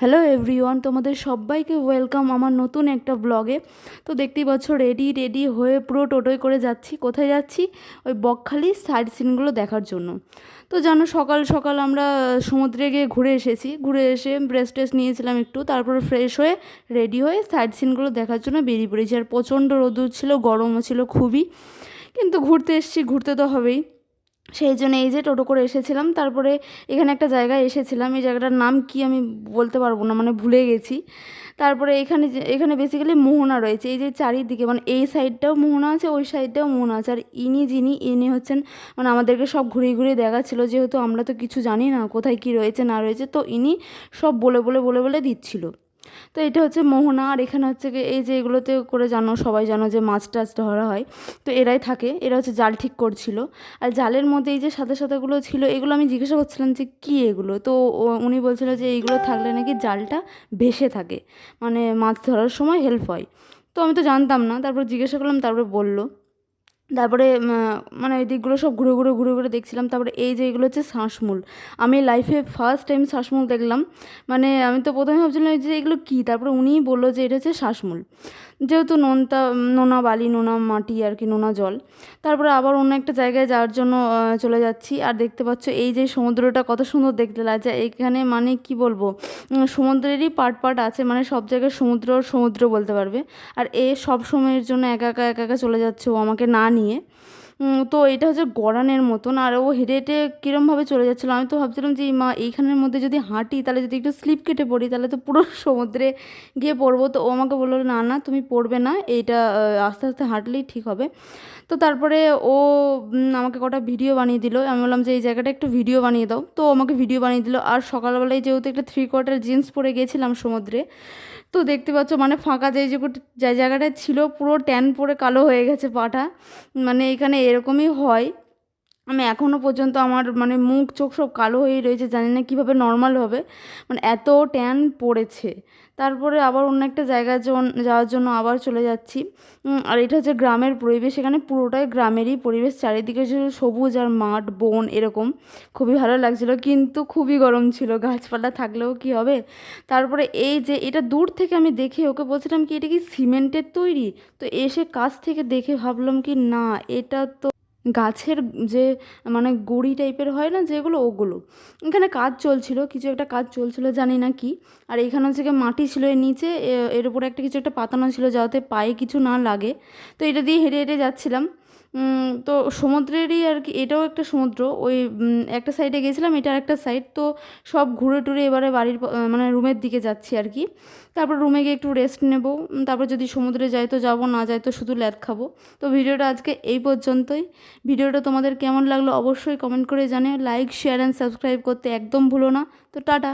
Hello everyone তোমাদের সবাইকে welcome আমার নতুন একটা ব্লগে তো দেখতেই পাচ্ছ রেডি রেডি হয়ে পুরো টোটোয় করে যাচ্ছি। কোথায় যাচ্ছি? ওই বকখালি সাইড সিনগুলো দেখার জন্য। তো জানো, সকাল সকাল আমরা সমুদ্রে গিয়ে ঘুরে এসেছি। ঘুরে এসে ব্রেস টেস্ট নিয়েছিলাম একটু, তারপরে ফ্রেশ হয়ে রেডি হয়ে সাইড সিনগুলো দেখার জন্য বেরিয়ে পড়েছি। আর প্রচণ্ড রোদ ছিল, গরমও ছিল খুবই। কিন্তু ঘুরতে এসেছি, ঘুরতে তো হবেই। সেই জন্য এই যে টোটো করে এসেছিলাম। তারপরে এখানে একটা জায়গায় এসেছিলাম। এই জায়গাটার নাম কি আমি বলতে পারব না মানে ভুলে গেছি। তারপরে এখানে এখানে বেসিক্যালি মোহনা রয়েছে। এই যে চারিদিকে মানে এই সাইডটাও মোহনা আছে, ওই সাইডটাও মোহনা আছে। আর ইনি যিনি, ইনি হচ্ছেন মানে আমাদেরকে সব ঘুরিয়ে ঘুরিয়ে দেখাচ্ছিলো, যেহেতু আমরা তো কিছু জানি না কোথায় কি রয়েছে, না রয়েছে, তো ইনি সব বলে বলে বলে বলে দিচ্ছিল। তো এটা হচ্ছে মোহনা, আর এখানে হচ্ছে এই যে এগুলোতে করে জানো, সবাই জানো যে মাছ টাছ ধরা হয়। তো এরাই থাকে, এরা হচ্ছে জাল ঠিক করছিল। আর জালের মধ্যে এই যে সাথে সাথেগুলো ছিল, এগুলো আমি জিজ্ঞাসা করছিলাম যে কী এগুলো? তো উনি বলছিল যে এইগুলো থাকলে নাকি জালটা ভেসে থাকে। মানে মাছ ধরার সময় হেল্প হয়। তো আমি তো জানতাম না, তারপর জিজ্ঞাসা করলাম, তারপরে বলল। তারপরে মানে এই দিকগুলো সব ঘুরে ঘুরে ঘুরে ঘুরে দেখছিলাম। তারপরে এই যে এগুলো হচ্ছে শ্বাসমূল। আমি লাইফে ফার্স্ট টাইম শ্বাসমূল দেখলাম। মানে আমি তো প্রথমে ভাবছিলাম যে এগুলো কী? তারপরে উনিই বলল যে এটা হচ্ছে শ্বাসমূল। যেহেতু নোনতা, নোনা বালি, নোনা মাটি আর কি, নোনা জল। তারপরে আবার অন্য একটা জায়গায় যাওয়ার জন্য চলে যাচ্ছি। আর দেখতে পাচ্ছ এই যে সমুদ্রটা কত সুন্দর দেখতে লাগছে। এখানে মানে কি বলব? সমুদ্রেরই পার্ট পার্ট আছে। মানে সব জায়গায় সমুদ্র সমুদ্র বলতে পারবে। আর এ সব সময়ের জন্য একা একা একা একা চলে যাচ্ছে ও। আমাকে না নিয়ে তো এটা হচ্ছে গড়ানের মতন, আর ও হেঁটে হেঁটে কীরমভাবে চলে যাচ্ছিল? আমি তো ভাবছিলাম যে, মা, এইখানের মধ্যে যদি হাঁটি, তাহলে যদি একটু স্লিপ কেটে পড়ি, তাহলে তো পুরো সমুদ্রে গিয়ে পড়ব। তো ও আমাকে বলল, না না, তুমি পড়বে না, এইটা আস্তে আস্তে হাঁটলেই ঠিক হবে। তো তারপরে ও আমাকে কটা ভিডিও বানিয়ে দিল। আমি বললাম যে, এই জায়গাটা একটু ভিডিও বানিয়ে দাও। তো আমাকে ভিডিও বানিয়ে দিল। আর সকালবেলায় যেহেতু একটা থ্রি কোয়ার্টার জিন্স পরে গেছিলাম সমুদ্রে, তো দেখতে পাচ্ছ মানে ফাঁকা যে যে জায়গাটায় ছিল, পুরো ট্যান পরে কালো হয়ে গেছে পাটা। মানে এখানে এরকমই হয় আমি এখনও পর্যন্ত আমার মানে মুখ, চোখ সব কালো হয়েই রয়েছে, জানি না কীভাবে নর্মাল হবে। মানে এত ট্যান পড়েছে। তারপরে আবার অন্য একটা জায়গায় যাওয়ার জন্য আবার চলে যাচ্ছি। আর এটা হচ্ছে গ্রামের পরিবেশ, এখানে পুরোটাই গ্রামেরই পরিবেশ। চারিদিকে ছিল সবুজ আর মাঠ, বন এরকম। খুবই ভালো লাগছিল, কিন্তু খুবই গরম ছিল, গাছপালা থাকলেও কি হবে? তারপরে এই যে এটা দূর থেকে আমি দেখে ওকে বলছিলাম কি, এটা কি সিমেন্টের তৈরি? তো এসে কাছ থেকে দেখে ভাবলাম কি, না, এটা তো গাছের যে মানে গুঁড়ি টাইপের হয় না যেগুলো, ওগুলো। এখানে কাজ চলছিল, কিছু একটা কাজ চলছিল, জানি না কি। আর এখানে হচ্ছে মাটি ছিল এর নিচে এর উপরে একটা কিছু একটা পাতানো ছিল যাতে পায়ে কিছু না লাগে। তো এটা দিয়ে হেঁটে হেঁটে যাচ্ছিলাম। তো সমুদ্রেরই আর কি, এটাও একটা সমুদ্র, ওই একটা সাইডে গেছিলাম এটা আর একটা সাইড তো সব ঘুরে টুরে এবারে বাড়ির মানে রুমের দিকে যাচ্ছি আর কি। তারপর রুমে গিয়ে একটু রেস্ট নেব তারপর যদি সমুদ্রে যাই তো যাব, না যাই তো শুধু ল্যাদ খাব। তো ভিডিওটা আজকে এই পর্যন্তই। ভিডিওটা তোমাদের কেমন লাগল অবশ্যই কমেন্ট করে জানিও। লাইক শেয়ার অ্যান্ড সাবস্ক্রাইব করতে একদম ভুলো না। তো টাটা।